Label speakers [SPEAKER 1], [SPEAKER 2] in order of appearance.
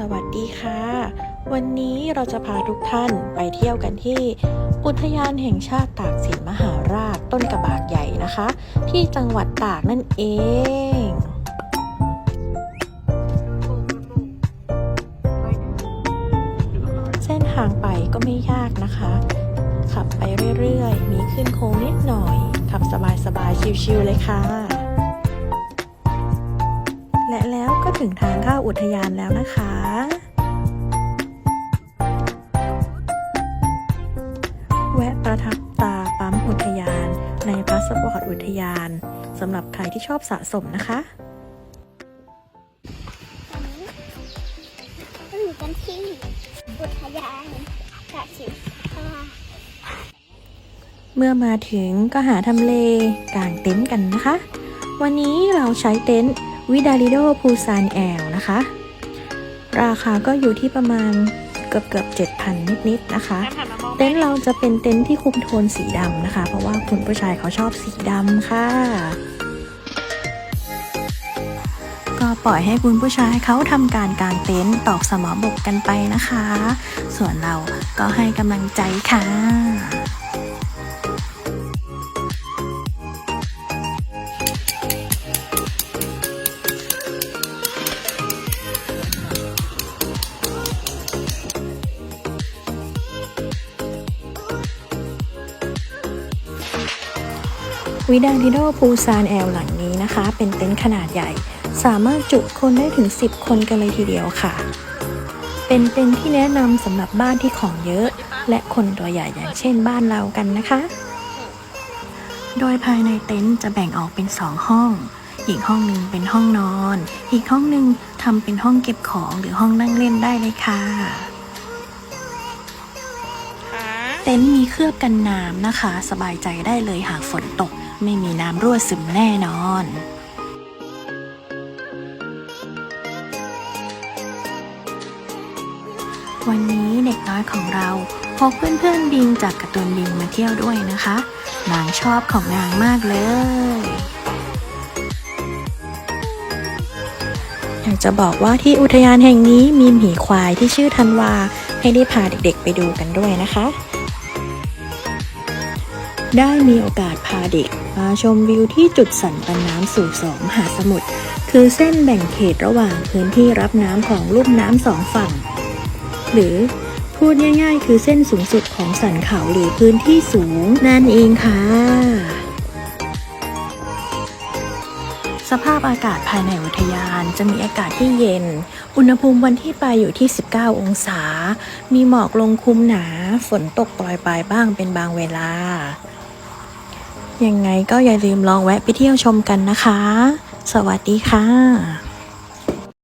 [SPEAKER 1] สวัสดีค่ะ วันนี้เราจะพาทุกท่านไปเที่ยวกันที่ อุทยานแห่งชาติตากสินมหาราชต้นกระบากใหญ่นะคะ ที่จังหวัดตากนั่นเองเส้นทางไปก็ไม่ยากนะคะ ขับไปเรื่อยๆ มีขึ้นโค้งนิดหน่อย ขับสบายๆ ชิวๆเลยค่ะ และแล้ว ถึงทางเข้าอุทยานแล้วนะคะ แวะประทับตาปั๊มอุทยาน ในพาสปอร์ตอุทยานสำหรับใครที่ชอบสะสมนะคะ
[SPEAKER 2] ก็อยู่กันที่อุทยานกาศิพา
[SPEAKER 1] เมื่อมาถึงก็หาทำเลกางเต็นท์กันนะคะ วันนี้เราใช้เต็นท์ วิดาลิโดพูซานแอลนะคะ ราคาก็อยู่ที่ประมาณเกือบเกือบเจ็ดพันนิดๆนะคะ เต็นท์เราจะเป็นเต็นท์ที่คุมโทนสีดำนะคะ เพราะว่าคุณผู้ชายเขาชอบสีดำค่ะ ก็ปล่อยให้คุณผู้ชายเขาทำการกางเต็นท์ตอกสมอบกกันไปนะคะ ส่วนเราก็ให้กำลังใจค่ะ วิดาลิโดพูซานแอลหลังนี้นะคะ เป็นเต็นท์ขนาดใหญ่ สามารถจุคนได้ถึง 10 คนกันเลยทีเดียวค่ะ เป็นเต็นท์ที่แนะนำสำหรับบ้านที่ของเยอะ และคนตัวใหญ่อย่างเช่นบ้านเรากันนะคะ โดยภายในเต็นท์จะแบ่งออกเป็น 2 ห้อง อีกห้องหนึ่งเป็นห้องนอน อีกห้องหนึ่งทำเป็นห้องเก็บของหรือห้องนั่งเล่นได้เลยค่ะ เต็นท์มีเคลือบกันน้ำนะคะ สบายใจได้เลยหากฝนตก ไม่มีน้ำรั่วซึมแน่นอนวันนี้เด็กน้อยของเราพกเพื่อนๆบิงจากการ์ตูนบิงมาเที่ยวด้วยนะคะ นางชอบของนางมากเลย อยากจะบอกว่าที่อุทยานแห่งนี้มีหมีควายที่ชื่อธันวา ให้ได้พาเด็กๆไปดูกันด้วยนะคะ ได้มีโอกาสพาเด็ก มาชมวิวที่จุดสันปันน้ำสู่สองมหาสมุทรคือเส้นแบ่งเขตระหว่างพื้นที่รับน้ำของลุ่มน้ำสองฝั่ง หรือพูดง่ายๆ คือเส้นสูงสุดของสันเขาหรือพื้นที่สูงนั่นเองค่ะ สภาพอากาศภายในอุทยานจะมีอากาศที่เย็น อุณหภูมิวันที่ไปอยู่ที่ 19 องศา มีหมอกลงคุมหนา ฝนตกปล่อยปลายบ้างเป็นบางเวลา ยังไงก็อย่าลืมลองแวะไปเที่ยวชมกันนะคะ สวัสดีค่ะ